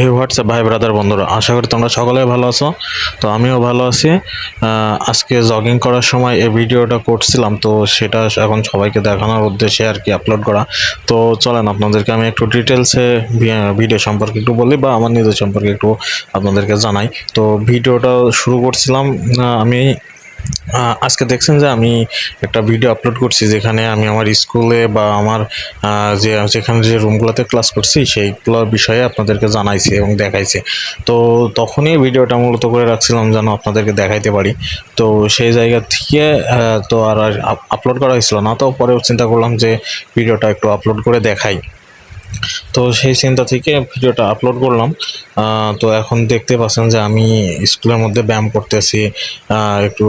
এই হোয়াটসঅ্যাপ ভাই ব্রাদার বন্ধুরা, আশা করি তোমরা সকলে ভালো আছো। তো আমিও ভালো আছি। আজকে জগিং করার সময় এই ভিডিওটা করছিলাম, তো সেটা এখন সবাইকে দেখানোর উদ্দেশ্যে আর কি আপলোড করা। তো চলেন, আপনাদেরকে আমি একটু ডিটেলসে ভিডিও সম্পর্কে একটু বলি বা আমার নিজের সম্পর্কে একটু আপনাদেরকে জানাই। তো ভিডিওটা শুরু করছিলাম আমি আজকে দেখছেন যে আমি একটা ভিডিও আপলোড করছি যেখানে আমি আমার স্কুলে বা আমার যে, যেখানে যে রুমগুলোতে ক্লাস করছি সেইগুলোর বিষয়ে আপনাদেরকে জানাইছি এবং দেখাইছি। তো তখনই ভিডিওটা মূলত করে রাখছিলাম যেন আপনাদেরকে দেখাইতে পারি। তো সেই জায়গা থেকে তো আর আপলোড করা হয়েছিল না। তো পরে চিন্তা করলাম যে ভিডিওটা একটু আপলোড করে দেখাই। তো সেই চিন্তা থেকে ভিডিওটা আপলোড করলাম। তো এখন দেখতে পাচ্ছেন যে আমি স্কুলের মধ্যে ব্যায়াম করতেছি একটু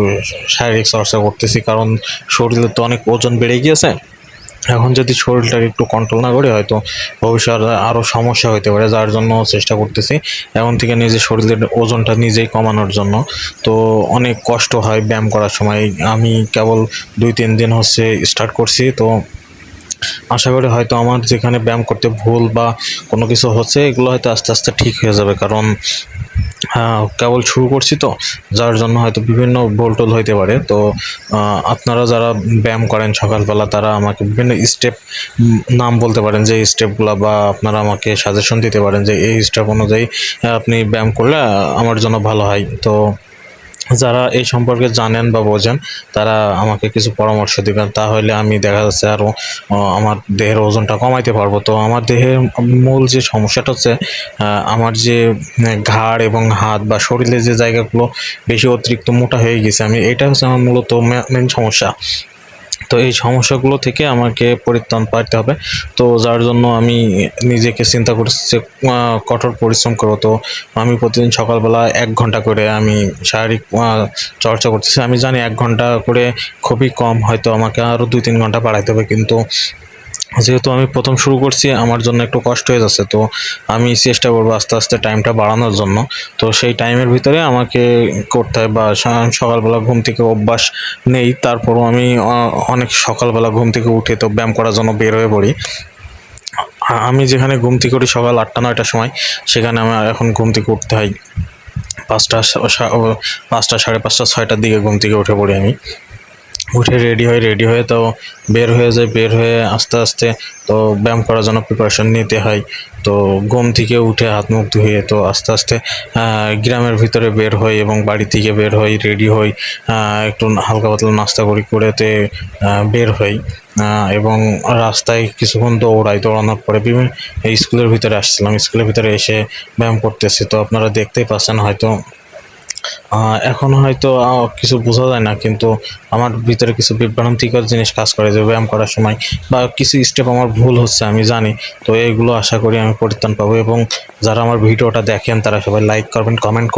শারীরিক চর্চা করতেছি, কারণ শরীরে তো অনেক ওজন বেড়ে গিয়েছে। এখন যদি শরীরটাকে একটু কন্ট্রোল না করে, হয়তো ভবিষ্যতে আরও সমস্যা হতে পারে, যার জন্য চেষ্টা করতেছি। এখন থেকে নিজের শরীরের ওজনটা নিজেই কমানোর জন্য। তো অনেক কষ্ট হয় ব্যায়াম করার সময়। আমি কেবল দুই তিন দিন হচ্ছে স্টার্ট করছি, তো আশা করি হয়তো আমার যেখানে ব্যায়াম করতে ভুল বা কোনো কিছু হচ্ছে এগুলো হয়তো আস্তে আস্তে ঠিক হয়ে যাবে। কারণ আহ, কেবল শুরু করছি তো যার জন্য হয়তো বিভিন্ন ভুলটুল হইতে পারে। তো আপনারা যারা ব্যায়াম করেন সকালবেলা তারা আমাকে বিভিন্ন স্টেপ নাম বলতে পারেন যে স্টেপগুলো বা আপনারা আমাকে সাজেশন দিতে পারেন যে এই স্টেপ অনুযায়ী আপনি ব্যায়াম করলে আমার জন্য ভালো হয়। তো যারা এই সম্পর্কে জানেন বা বোঝেন, তারা আমাকে কিছু পরামর্শ দেবেন। তাহলে আমি দেখা যাচ্ছে আরও আমার দেহের ওজনটা কমাইতে পারব। তো আমার দেহের মূল যে সমস্যাটা হচ্ছে আমার যে ঘাড় এবং হাত বা শরীরের যে জায়গাগুলো বেশি অতিরিক্ত মোটা হয়ে গেছে, আমি এটা হচ্ছে আমার মূলত মেন সমস্যা। তো এই সমস্যাগুলো থেকে আমাকে পরিত্রাণ পাইতে হবে। তো যার জন্য আমি নিজেকে চিন্তা করছি কঠোর পরিশ্রম করব। তো আমি প্রতিদিন সকালবেলা এক ঘণ্টা করে আমি শারীরিক চর্চা করতেছি। আমি জানি এক ঘণ্টা করে খুবই কম, হয়তো আমাকে আরও দুই তিন ঘণ্টা বাড়াইতে হবে। কিন্তু যেহেতু আমি প্রথম শুরু করছি, আমার জন্য একটু কষ্ট হয়ে যাচ্ছে। তো আমি চেষ্টা করব আস্তে আস্তে টাইমটা বাড়ানোর জন্য। তো সেই টাইমের ভিতরে আমাকে করতে হয় বা সকালবেলা ঘুম থেকে অভ্যাস নেই, তারপরও আমি অনেক সকালবেলা ঘুম থেকে উঠে তো ব্যায়াম করার জন্য বের হয়ে পড়ি। আমি যেখানে ঘুম থেকে উঠি সকাল আটটা নয়টার সময়, সেখানে আমার এখন ঘুম থেকে উঠতে হয়। পাঁচটা পাঁচটা, সাড়ে পাঁচটা, ছয়টার দিকে ঘুম থেকে উঠে পড়ি আমি। উঠে রেডি হয়ে রেডি হয়ে তো বের হয়ে যায়, বের হয়ে আস্তে আস্তে তো ব্যায়াম করার জন্য প্রিপারেশন নিতে হয়। তো ঘুম থেকে উঠে হাত মুখ ধুয়ে তো আস্তে আস্তে গ্রামের ভিতরে বের হই এবং বাড়ি থেকে বের হই রেডি হই একটু হালকা পাতলা নাস্তা করি করেতে বের হই এবং রাস্তায় কিছুক্ষণ দৌড়াই, দৌড়ানোর পরে বিভিন্ন স্কুলের ভিতরে আসছিলাম, স্কুলের ভিতরে এসে ব্যায়াম করতেছি। তো আপনারা দেখতেই পাচ্ছেন হয়তো এখন হয়তো কিছু বোঝা যায় না, কিন্তু আমার ভিতরে কিছু বিভ্রান্তিকর জিনিস কাজ করে যে ব্যায়াম করার সময় বা কিছু স্টেপ আমার ভুল হচ্ছে, আমি জানি। তো এইগুলো আশা করি আমি পরিত্রাণ পাবো এবং যারা আমার ভিডিওটা দেখেন, তারা সবাই লাইক করবেন কমেন্ট